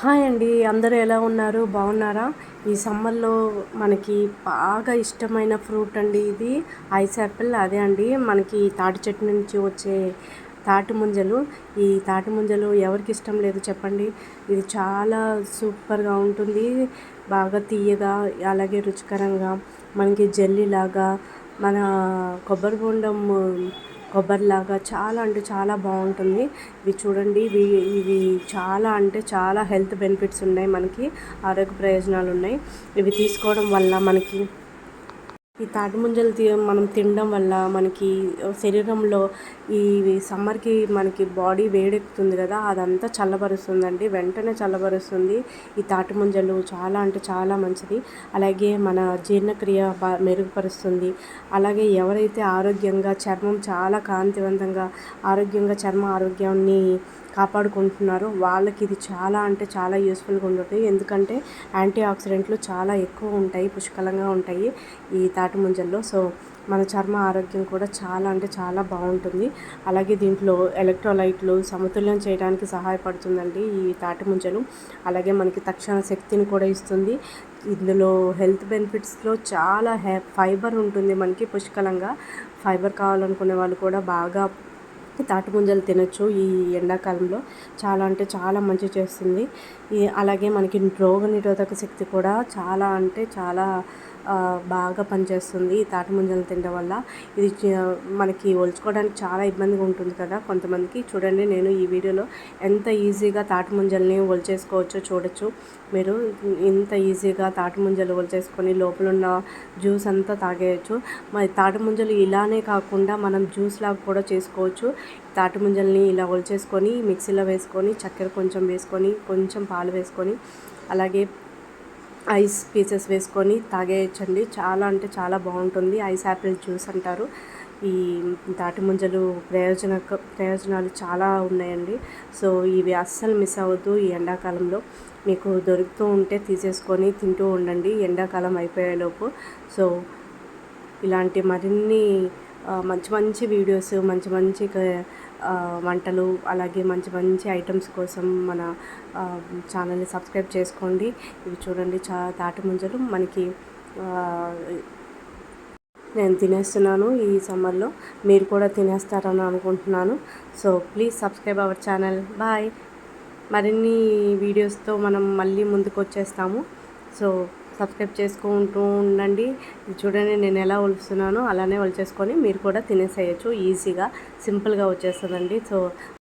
Hi అండి అందరూ ఎలా ఉన్నారు? బాగున్నారా? ఈ సమ్మర్లో మనకి బాగా ఇష్టమైన ఫ్రూట్ అండి ఇది. ఐస్ యాపిల్ అదే అండి. మనకి తాటి చెట్టు నుంచి వచ్చే తాటి ముంజలు. ఈ తాటి ముంజలు ఎవరికి ఇష్టం లేదు చెప్పండి. ఇది చాలా సూపర్గా ఉంటుంది. బాగా తీయగా అలాగే రుచికరంగా మనకి జెల్లీలాగా మన కొబ్బరి బొండం కొబ్బరిలాగా చాలా అంటే చాలా బాగుంటుంది. ఇవి చూడండి ఇవి ఇవి చాలా అంటే చాలా హెల్త్ బెనిఫిట్స్ ఉన్నాయి మనకి ఆరోగ్య ప్రయోజనాలు ఉన్నాయి ఇవి తీసుకోవడం వల్ల మనకి ఈ తాటి ముంజలు తి మనం తినడం వల్ల మనకి శరీరంలో ఈ సమ్మర్కి మనకి బాడీ వేడెక్కుతుంది కదా అదంతా చల్లబరుస్తుందండి. వెంటనే చల్లబరుస్తుంది. ఈ తాటి ముంజలు చాలా అంటే చాలా మంచిది. అలాగే మన జీర్ణక్రియ బా మెరుగుపరుస్తుంది. అలాగే ఎవరైతే ఆరోగ్యంగా చర్మం చాలా కాంతివంతంగా ఆరోగ్యంగా చర్మ ఆరోగ్యాన్ని కాపాడుకుంటున్నారో. వాళ్ళకి ఇది చాలా అంటే చాలా యూస్ఫుల్గా ఉంటుంది ఎందుకంటే యాంటీ ఆక్సిడెంట్లు చాలా ఎక్కువ ఉంటాయి పుష్కలంగా ఉంటాయి ఈ తాటి ముంజల్లో. సో మన చర్మ ఆరోగ్యం కూడా చాలా అంటే చాలా బాగుంటుంది. అలాగే దీంట్లో ఎలక్ట్రోలైట్లు సమతుల్యం చేయడానికి సహాయపడుతుందండి ఈ తాటి ముంజలు. అలాగే మనకి తక్షణ శక్తిని కూడా ఇస్తుంది. ఇందులో హెల్త్ బెనిఫిట్స్లో చాలా హె ఫైబర్ ఉంటుంది మనకి పుష్కలంగా. ఫైబర్ కావాలనుకునే వాళ్ళు కూడా బాగా తాటి ముంజలు తినొచ్చు ఈ ఎండాకాలంలో. చాలా అంటే చాలా మంచి చేస్తుంది. అలాగే మనకి రోగ నిరోధక శక్తి కూడా చాలా అంటే చాలా బాగా పనిచేస్తుంది ఈ తాటి ముంజలు తినడం వల్ల. ఇది మనకి ఒలుచుకోవడానికి చాలా ఇబ్బందిగా ఉంటుంది కదా. కొంతమందికి చూడండి నేను ఈ వీడియోలో ఎంత ఈజీగా తాటి ముంజల్ని ఒలిచేసుకోవచ్చో చూడొచ్చు. మీరు ఇంత ఈజీగా తాటి ముంజలు ఒలిచేసుకొని లోపల ఉన్న జ్యూస్ అంతా తాగేయచ్చు. మరి తాటి ముంజలు ఇలానే కాకుండా మనం జ్యూస్ లాగా కూడా చేసుకోవచ్చు. తాటి ముంజల్ని ఇలా ఒలిచేసుకొని మిక్సీలో వేసుకొని చక్కెర కొంచెం వేసుకొని కొంచెం పాలు వేసుకొని అలాగే ఐస్ పీసెస్ వేసుకొని తాగేయచ్చండి. చాలా అంటే చాలా బాగుంటుంది. ఐస్ యాపిల్ జ్యూస్ అంటారు. ఈ తాటి ముంజలు ప్రయోజన ప్రయోజనాలు చాలా ఉన్నాయండి. సో ఇవి అస్సలు మిస్ అవ్వద్దు ఈ ఎండాకాలంలో. మీకు దొరుకుతూ ఉంటే తీసేసుకొని తింటూ ఉండండి. ఎండాకాలం అయిపోయేలోపు. సో ఇలాంటి మరిన్ని మంచి మంచి వీడియోస్ మంచి మంచి వంటలు అలాగే మంచి మంచి ఐటమ్స్ కోసం మన ఛానల్ని సబ్స్క్రైబ్ చేసుకోండి. ఇవి చూడండి చా తాటి ముంజలు మనకి నేను తినేస్తున్నాను ఈ సమ్మర్లో. మీరు కూడా తినేస్తారని అనుకుంటున్నాను. So please subscribe our channel. Bye. మరిన్ని వీడియోస్తో మనం మళ్ళీ ముందుకు వచ్చేస్తాము సో సబ్స్క్రైబ్ చేసుకుంటూ ఉండండి. చూడండి నేను ఎలా ఒలుస్తున్నానో అలానే ఒలిచేసుకొని మీరు కూడా తినేసేయచ్చు. ఈజీగా సింపుల్గా వచ్చేస్తుందండి. సో